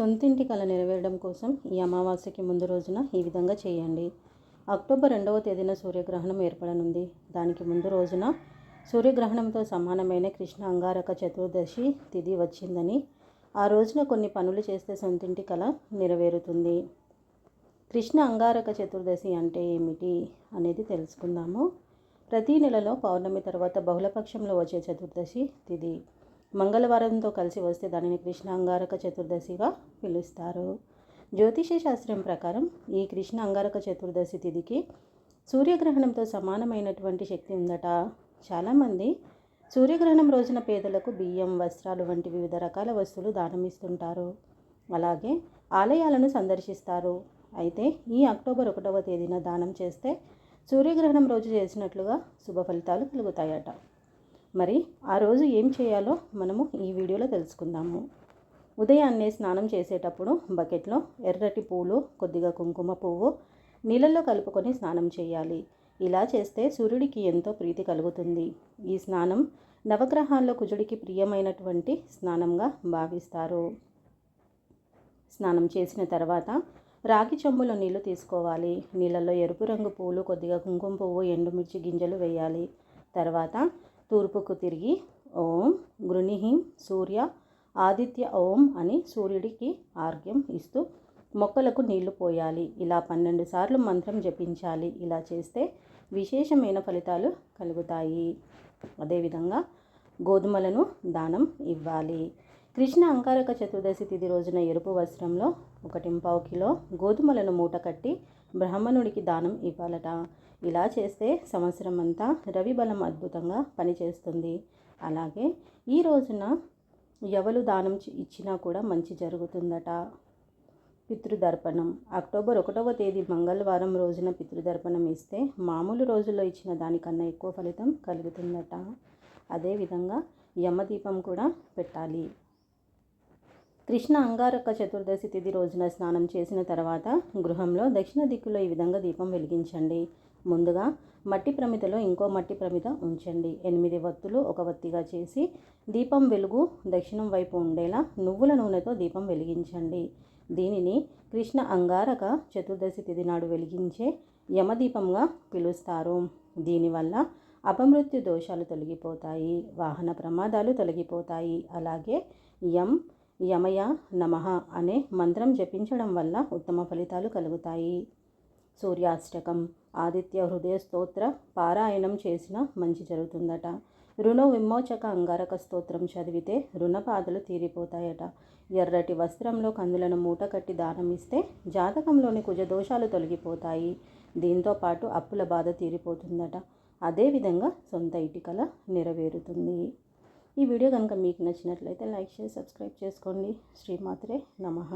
సొంతింటి కళ నెరవేరడం కోసం ఈ అమావాస్యకి ముందు రోజున ఈ విధంగా చేయండి. అక్టోబర్ రెండవ తేదీన సూర్యగ్రహణం ఏర్పడనుంది. దానికి ముందు రోజున సూర్యగ్రహణంతో సమానమైన కృష్ణ అంగారక చతుర్దశి తిథి వచ్చిందని ఆ రోజున కొన్ని పనులు చేస్తే సొంతింటి కళ నెరవేరుతుంది. కృష్ణ అంగారక చతుర్దశి అంటే ఏమిటి అనేది తెలుసుకుందాము. ప్రతీ నెలలో పౌర్ణమి తర్వాత బహుళపక్షంలో వచ్చే చతుర్దశి తిథి. మంగళవారంతో కలిసి వస్తే దానిని కృష్ణ అంగారక చతుర్దశిగా పిలుస్తారు. జ్యోతిష శాస్త్రం ప్రకారం ఈ కృష్ణ అంగారక చతుర్దశి తిథికి సూర్యగ్రహణంతో సమానమైనటువంటి శక్తి ఉందట. చాలామంది సూర్యగ్రహణం రోజున పేదలకు బియ్యం వస్త్రాలు వంటి వివిధ రకాల వస్తువులు దానమిస్తుంటారు అలాగే ఆలయాలను సందర్శిస్తారు. అయితే ఈ అక్టోబర్ ఒకటవ తేదీన దానం చేస్తే సూర్యగ్రహణం రోజు చేసినట్లుగా శుభ ఫలితాలు కలుగుతాయట. మరి ఆ రోజు ఏం చేయాలో మనము ఈ వీడియోలో తెలుసుకుందాము. ఉదయాన్నే స్నానం చేసేటప్పుడు బకెట్లో ఎర్రటి పూలు కొద్దిగా కుంకుమ పువ్వు నీళ్ళల్లో కలుపుకొని స్నానం చేయాలి. ఇలా చేస్తే సూర్యుడికి ఎంతో ప్రీతి కలుగుతుంది. ఈ స్నానం నవగ్రహాల్లో కుజుడికి ప్రియమైనటువంటి స్నానంగా భావిస్తారు. స్నానం చేసిన తర్వాత రాగి చెంబులో నీళ్ళు తీసుకోవాలి. నీళ్ళల్లో ఎరుపు రంగు పూలు కొద్దిగా కుంకుమ పువ్వు ఎండుమిర్చి గింజలు వేయాలి. తర్వాత తూర్పుకు తిరిగి ఓం గృణిహిం సూర్య ఆదిత్య ఓం అని సూర్యుడికి ఆర్ఘ్యం ఇస్తూ మొక్కలకు నీళ్ళు పోయాలి. ఇలా పన్నెండు సార్లు మంత్రం జపించాలి. ఇలా చేస్తే విశేషమైన ఫలితాలు కలుగుతాయి. అదేవిధంగా గోధుమలను దానం ఇవ్వాలి. కృష్ణ అంకారక చతుర్దశి తిథి రోజున ఎరుపు వస్త్రంలో ఒకటి పావు కిలో గోధుమలను మూట కట్టి బ్రాహ్మణుడికి దానం ఇవ్వాలట. ఇలా చేస్తే సంవత్సరం అంతా రవి బలం అద్భుతంగా పనిచేస్తుంది. అలాగే ఈ రోజున ఎవరు దానం ఇచ్చినా కూడా మంచి జరుగుతుందట. పితృదర్పణం. అక్టోబర్ ఒకటవ తేదీ మంగళవారం రోజున పితృదర్పణం ఇస్తే మామూలు రోజుల్లో ఇచ్చిన దానికన్నా ఎక్కువ ఫలితం కలుగుతుందట. అదేవిధంగా యమదీపం కూడా పెట్టాలి. కృష్ణ అంగారక చతుర్దశి తిథి రోజున స్నానం చేసిన తర్వాత గృహంలో దక్షిణ దిక్కులో ఈ విధంగా దీపం వెలిగించండి. ముందుగా మట్టి ప్రమిదలో ఇంకో మట్టి ప్రమిద ఉంచండి. ఎనిమిది వత్తులు ఒక వత్తిగా చేసి దీపం వెలుగు దక్షిణం వైపు ఉండేలా నువ్వుల నూనెతో దీపం వెలిగించండి. దీనిని కృష్ణ అంగారక చతుర్దశి తిథి నాడు వెలిగించే యమదీపంగా పిలుస్తారు. దీనివల్ల అపమృత్యు దోషాలు తొలగిపోతాయి వాహన ప్రమాదాలు తొలగిపోతాయి. అలాగే యం యమయ నమః అనే మంత్రం జపించడం వల్ల ఉత్తమ ఫలితాలు కలుగుతాయి. సూర్యాష్టకం ఆదిత్య హృదయ స్తోత్ర పారాయణం చేసిన మంచి జరుగుతుందట. రుణ విమోచక అంగారక స్తోత్రం చదివితే రుణపాదలు తీరిపోతాయట. ఎర్రటి వస్త్రంలో కందులను మూట కట్టి దానం ఇస్తే జాతకంలోని కుజదోషాలు తొలగిపోతాయి. దీంతో పాటు అప్పుల బాధ తీరిపోతుందట. అదేవిధంగా సొంత ఇటికల నెరవేరుతుంది. ఈ వీడియో కనుక మీకు నచ్చినట్లయితే లైక్ చేసి సబ్స్క్రైబ్ చేసుకోండి. శ్రీమాత్రే నమః.